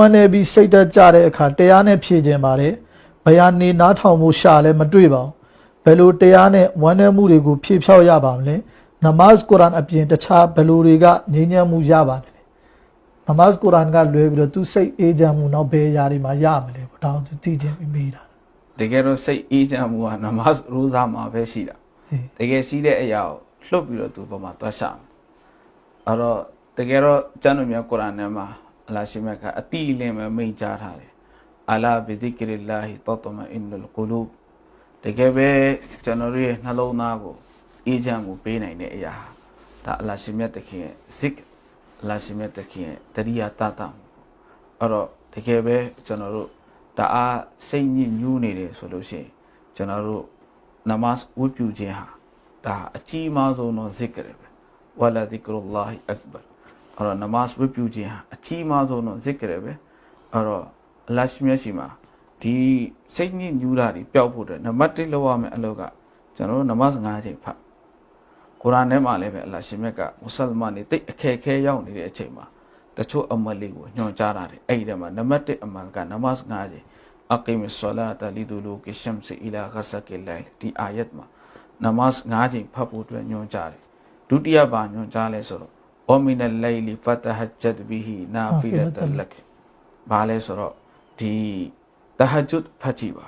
ဝမ်းနေပြီးစိတ်တက်ကြတဲ့အခါတရားနဲ့ဖြည့်ခြင်းပါတယ်ဘယ်ဟာနေနားထောင်မှုရှာလဲမတွေ့ပါဘူးဘယ်လိုတရားနဲ့ဝမ်းနေမှုတွေကိုဖြည့်ဖြောက်ရပါမလဲနမတ်ကုရ်အာန်အပြင်တခြားဘယ်လိုတွေကငြိမ်းချမ်းမှုရပါတယ်နမတ်ကုရ်အာန်ကလွဲပြီးတော့သူစိတ်အေးချမ်းမှုနောက်ဘယ်အရာတွေမှာရမလဲပေါ့ဒါအောင်သူသိခြင်းပြီးမိတာတကယ်တော့စိတ်အေးချမ်းမှုကနမတ်ရိုးသားမှာပဲရှိတာဟေးတကယ်ရှိတဲ့အရာကိုလှုပ်ပြီးတော့သူ့ဘက်မှာသွားရှာမယ်အဲ့တော့တကယ်တော့ကျမ်းတော်မြတ်ကုရ်အာန်ထဲမှာ အလ္လာဟ်ရှိမြတ်ကအတိအလင်းပဲမိန့်ကြားထားတယ်အလာဘီဒီကရီလာဟီတောတမအင်နလ်ကူလူဘ်တကယ်ပဲကျွန်တော်တို့ရဲ့နှလုံးသားကိုအေးချမ်းမှုပေးနိုင်တဲ့အရာဟာဒါအလ္လာဟ်ရှိမြတ်တခင်ရဲ့ဇစ်အလ္လာဟ်ရှိမြတ်တခင်ရဲ့တရိယာတတမှုအဲ့တော့တကယ်ပဲကျွန်တော်တို့ဒါအားစိတ်ညစ်ညူးနေတယ်ဆိုလို့ရှိရင်ကျွန်တော်တို့နမတ်ဝတ်ပြုခြင်းဟာဒါအကြီးမားဆုံးသောဇစ်ကရပဲဝလာဒီကရူလာဟီအက်ဘာအဲ့တော့နမတ်ဝတ်ပြုခြင်းဟာအကြီးမားဆုံးသောဇစ်ကရပဲအဲ့တော့အလ္လာဟ်ရှိမြတ်ရှိမှာဒီစိတ်ညစ်ညူးတာတွေပျောက်ဖို့ အတွက်နံပါတ်1လောက်ရမယ့်အလုပ်ကကျွန်တော်တို့နမတ်5ချိန်ဖတ်ကုရ်အာန်ထဲမှာလည်းပဲအလ္လာဟ်ရှိမြတ်ကမွတ်စလမန်တွေတိတ်အခက်အခဲရောက်နေတဲ့အချိန်မှာတချို့အမတ်လေးကိုညွှန်ကြားတာတယ်အဲ့ဒီထဲမှာနံပါတ်1အမန်ကနမတ် ဝမင်လ်လိုင်လီဖတဟဂျတ်ဘီဟီနာဖီလတ်လကဘာလဲဆိုတော့ဒီတဟဂျွတ်ဖတ်ကြည့်ပါ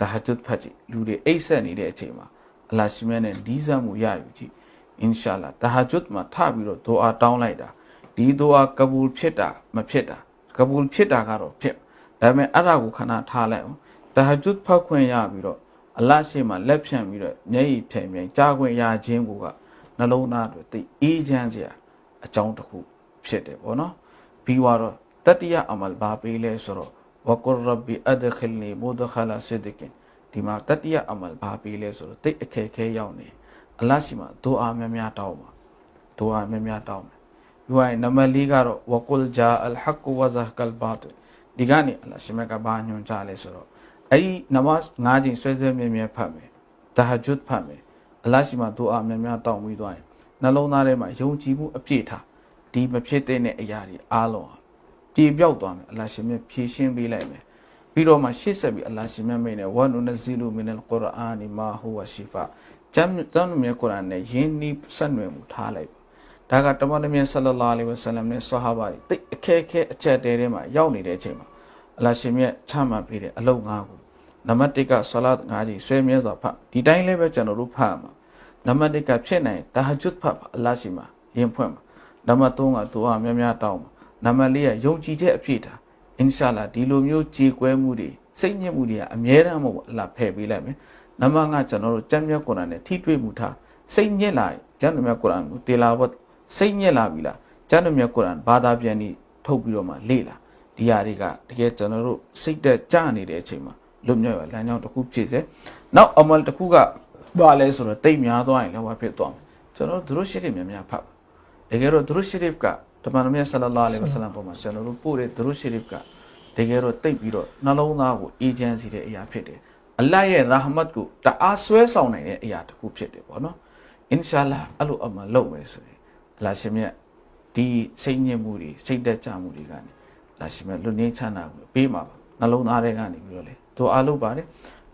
တဟဂျွတ်ဖတ်ကြည့်လူတွေအိတ်ဆက်နေတဲ့အချိန်မှာအလရှိမြတ်နဲ့ဒီးစားမှုရယူကြည့်အင်ရှာလာတဟဂျွတ်မှာထပြီးတော့ဒူအာတောင်းလိုက်တာဒီဒူအာကဘူလ်ဖြစ်တာမဖြစ်တာကဘူလ်ဖြစ်တာကတော့ဖြစ်ဒါပေမဲ့အဲ့ဒါကိုခဏထားလိုက်အောင်တဟဂျွတ်ဖောက်ခွင့်ရပြီးတော့အလရှိမှလက်ဖြန့်ပြီးတော့မျက်ရည်ဖြန့်ဖြန့်ကြားခွင့်ရခြင်းကနှလုံးသားအတွက်သိအေးချမ်းစရာ အကြောင်းတစ်ခုဖြစ်တယ်ပေါ့နော်ပြီးတော့တတိယအမလ်ဘာပေးလဲဆိုတော့ဝကုရဘီအဒခလနီမုဒခလာဆဒကင်ဒီမှာတတိယအမလ်ဘာပေးလဲဆိုတော့တိတ်အခက်ခဲရောက်နေအလတ်ရှိမှဒူအာများများတောင်းပါဒူအာများများတောင်းမယ်ပြီးရင်နံပါတ်၄ကတော့ဝကုလ်ဂျာအလ်ဟကဝဇဟကလ်ဘာတဒီကနေအလ္လာဟ်ရှင်မကဘာညွှန်ကြားလဲဆိုတော့အဲ့ဒီနမတ်၅ချိန်ဆွဲဆွဲမြဲမြဲဖတ်မယ်တဟဂျွတ်ဖတ်မယ်အလ္လာဟ်ရှိမှဒူအာများများတောင်းပြီးသွားရင် နှလုံးသားထဲမှာယုံကြည်မှုအပြည့်ထားဒီမဖြစ်တဲ့အရာတွေအားလုံးဟာပြေပြောက်သွားမယ်အလ္လာဟ်ရှင်မြတ်ဖြည့်ရှင်းပေးလိုက်မယ်ပြီးတော့မှရှေ့ဆက်ပြီးအလ္လာဟ်ရှင်မြတ်မိတ်နဲ့ဝါနုနဇီလူမင်အလ်ကုရ်အာနီမာဟူဝရှီဖာကျမ်းကျမ်းမြတ်ကုရ်အာန်နဲ့ယင်းနီးဆက်နွယ်မှုထားလိုက်ပါဒါကတမန်တော်မြတ်ဆလ္လာလဟ်အလိုင်းဝဆလမ်နဲ့ဆွာဟာဘာတွေတိတ်အခက်အခဲအချက်တဲထဲမှာရောက်နေတဲ့အချိန်မှာအလ္လာဟ်ရှင်မြတ်ချမှတ်ပေးတဲ့အလုပ်၅ခုနံပါတ်1ကဆလတ်၅ကြီးဆွဲမြဲစွာဖတ်ဒီတိုင်းလည်းပဲကျွန်တော်တို့ဖတ်ရမှာ နံပါတ်1ကဖြစ်နိုင်တဟဂျွတ်ဖတ်ပါအလ္လာဟ်ရှိမှာရင်ဖွင့်မှာနံပါတ်3ကဒူအာများများတောင်းမှာနံပါတ်4ကယုံကြည်ချက်အပြည့်ထားအင်ရှာလာဒီလိုမျိုးကြည်ကွဲမှုတွေစိတ်ညစ်မှုတွေကအမြဲတမ်းမဟုတ်ဘူးအလ္လာဟ်ဖယ်ပေးလိုက်မယ်နံပါတ်5ကျွန်တော်တို့ကြံ့မြတ်ကုရ်အာန်နဲ့ထိတွေ့မှုထားစိတ်ညစ်လာကျမ်းမြတ်ကုရ်အာန်ကိုတေလာဝတ်စိတ်ညစ်လာပြီလားကျမ်းမြတ်ကုရ်အာန်ဘာသာပြန်ပြီးထုတ်ပြီးတော့မှလေ့လာဒီဟာတွေကတကယ်ကျွန်တော်တို့စိတ်သက်ကြနေတဲ့အချိန်မှာလွတ်မြောက်ရလမ်းကြောင်းတစ်ခုဖြစ်တယ်နောက်အမလ်တစ်ခုက ဘာလဲဆိုတော့တိတ်များသွားရင်လည်းဘာဖြစ်သွားမလဲကျွန်တော်တို့ဒရုရှိရများများဖတ်ပါတကယ်တော့ဒရုရှိရကတမန်တော်မြတ်ဆလ္လာလာလဟ်ဝဆလမ်ပေါ်မှာကျွန်တော်တို့ပို့တဲ့ဒရုရှိရကတကယ်တော့တိတ်ပြီးတော့နှလုံးသားကိုအေးချမ်းစေတဲ့အရာဖြစ်တယ်အလ္လာဟ်ရဲ့ရာဟမတ်ကိုတအားဆွဲဆောင်နိုင်တဲ့အရာတစ်ခုဖြစ်တယ်ပေါ့နော်အင်ရှာလာအဲ့လိုအမှန်လုပ်မယ်ဆိုရင်အလ္လာဟ်ရှင်မြတ်ဒီစိတ်ညစ်မှုတွေစိတ်သက်ကြမှုတွေကနေလာရှင်မြတ်လွတ်ငြိမ်းချမ်းသာကိုပေးမှာပါနှလုံးသားထဲကနေပြီးတော့လေတို့အားလုပ်ပါတယ်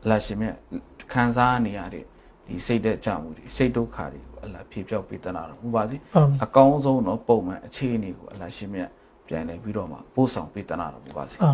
အလ္လာဟ်ရှင်မြတ်ခံစားနေရတဲ့ ဒီစိတ်သက်ကြမှုတွေစိတ်ဒုက္ခတွေကိုအလ္လာဟ်ဖြေပြောက်ပေးတနာတော်မူပါစေအာမင်အကောင်းဆုံးသောပုံမှန်အခြေအနေကိုအလ္လာဟ်ရှင်မြတ်ပြန်လဲပြီးတော့မှပို့ဆောင်ပေးတနာတော်မူပါစေအာ